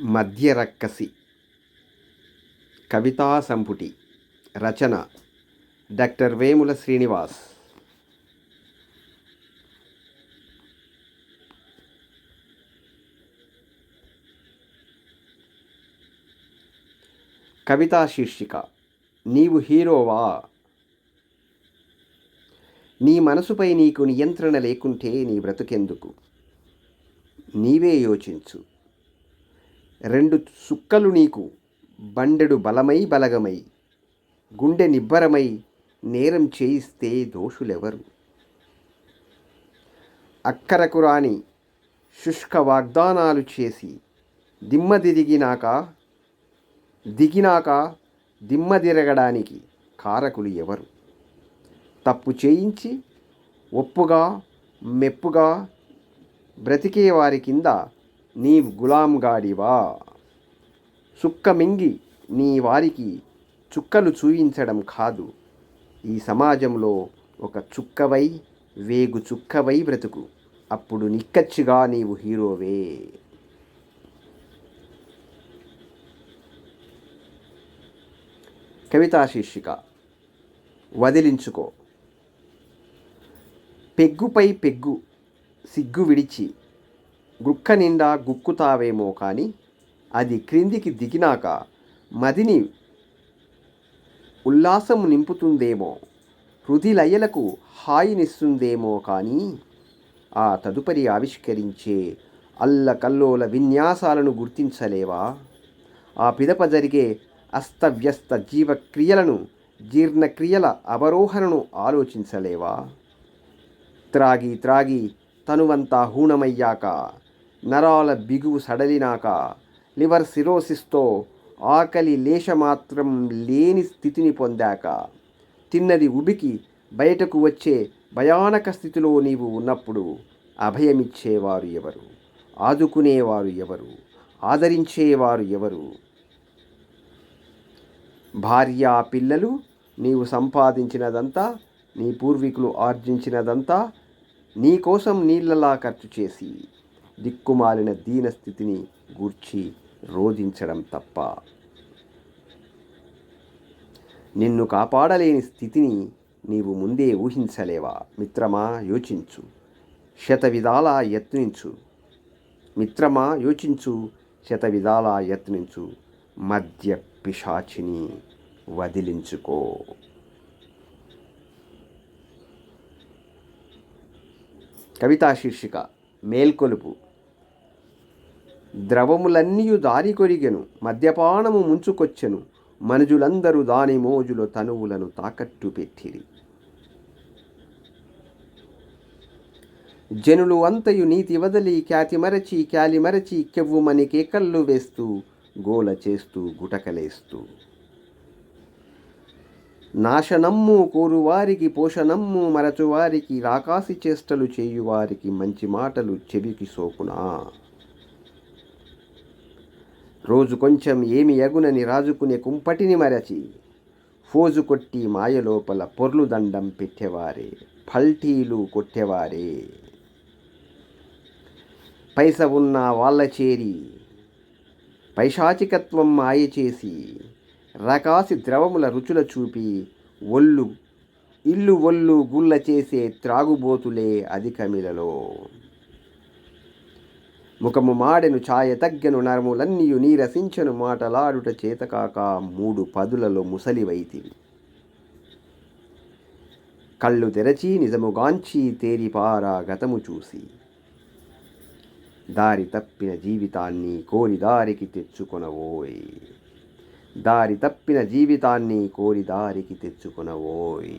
మధ్యరక్కసి. కవితా సంపుటి. రచన డాక్టర్ వేముల శ్రీనివాస్. కవితా శీర్షిక. నీవు హీరోవా? నీ మనసుపై నీకు నియంత్రణ లేకుంటే నీ బ్రతుకెందుకు? నీవే యోచించు. రెండు సుక్కలు నీకు బండెడు బలమై బలగమై గుండె నిబ్బరమై నేరం చేయిస్తే దోషులెవరు? అక్కరకు రాని శుష్క వాగ్దానాలు చేసి దిమ్మ దిగినాక దిగినాక దిమ్మ తిరగడానికి కారకులు ఎవరు? తప్పు చేయించి ఒప్పుగా మెప్పుగా బ్రతికే వారి కింద నీవు గులాంగాడివా చుక్క మింగి నీ వారికి చుక్కలు చూయించడం కాదు. ఈ సమాజంలో ఒక చుక్కవై వేగు చుక్కవై బ్రతుకు. అప్పుడు నిక్కచ్చిగా నీవు హీరోవే. కవితా శీర్షిక. వదిలించుకో. పెగ్గుపై పెగ్గు సిగ్గు విడిచి గుక్క నిండా గుక్కుతావేమో కానీ అది క్రిందికి దిగినాక మదిని ఉల్లాసము నింపుతుందేమో హృదిలయలకు హాయినిస్తుందేమో కానీ ఆ తదుపరి ఆవిష్కరించే అల్లకల్లోల విన్యాసాలను గుర్తించలేవా? ఆ పిదప జరిగే అస్తవ్యస్త జీవక్రియలను జీర్ణక్రియల అవరోహణను ఆలోచించలేవా? త్రాగి త్రాగి తనువంతా హూణమయ్యాక నరాల బిగువు సడలినాక లివర్ సిరోసిస్తో ఆకలి లేశమాత్రం లేని స్థితిని పొందాక తిన్నది ఉబికి బయటకు వచ్చే భయానక స్థితిలో నీవు ఉన్నప్పుడు అభయమిచ్చేవారు ఎవరు? ఆదుకునేవారు ఎవరు? ఆదరించేవారు ఎవరు? భార్య పిల్లలు నీవు సంపాదించినదంతా నీ పూర్వీకులు ఆర్జించినదంతా నీ కోసం నీళ్ళలా ఖర్చు చేసి దిక్కుమాలిన దీనస్థితిని గూర్చి రోధించడం తప్ప. నిన్ను కాపాడలేని స్థితిని నీవు ముందే ఊహించలేవా? మిత్రమా యోచించు. శతవిధాలా యత్నించు. మిత్రమా యోచించు. శతవిధాలా యత్నించు. మధ్య పిశాచిని వదిలించుకో. కవితా శీర్షిక మేల్కొలుపు. ద్రవములన్నీయు దారి కొరిగెను మద్యపానము ముంచుకొచ్చెను మనుజులందరూ దాని మోజుల తనువులను తాకట్టు పెట్టిరి. జనులు అంతయు నీతి వదలి ఖ్యాతి మరచి క్యాలి మరచి కెవ్వుమని కేకళ్ళు వేస్తూ గోల చేస్తూ గుటకలేస్తూ. నాశనమ్ము కోరువారికి పోషణమ్ము మరచువారికి రాకాసి చేష్టలు చేయువారికి మంచి మాటలు చెవికి సోకునా. రోజు కొంచెం ఏమి ఎగునని రాజుకునే కుంపటిని మరచి ఫోజు కొట్టి మాయలోపల పొర్లు దండం పెట్టేవారే పల్టీలు కొట్టేవారే. పైస ఉన్న వాళ్ళ చేరి పైశాచికత్వం మాయ చేసి రకాసి ద్రవముల రుచుల చూపి ఒళ్ళు ఇల్లు ఒళ్ళు గుళ్ళ చేసే త్రాగుబోతులే అధికమిలలో. ముఖము మాడెను ఛాయ తగ్గెను నరములన్నీయు నీరసించను మాటలాడుట చేతకాక మూడు పదులలో ముసలివైతివి. కళ్ళు తెరచి నిజముగాంచి తేరిపారా గతము చూసి. దారి తప్పిన జీవితాన్ని కోరి దారికి తెచ్చుకొనవోయ్. దారి తప్పిన జీవితాన్ని కోరి దారికి తెచ్చుకొనవోయ్.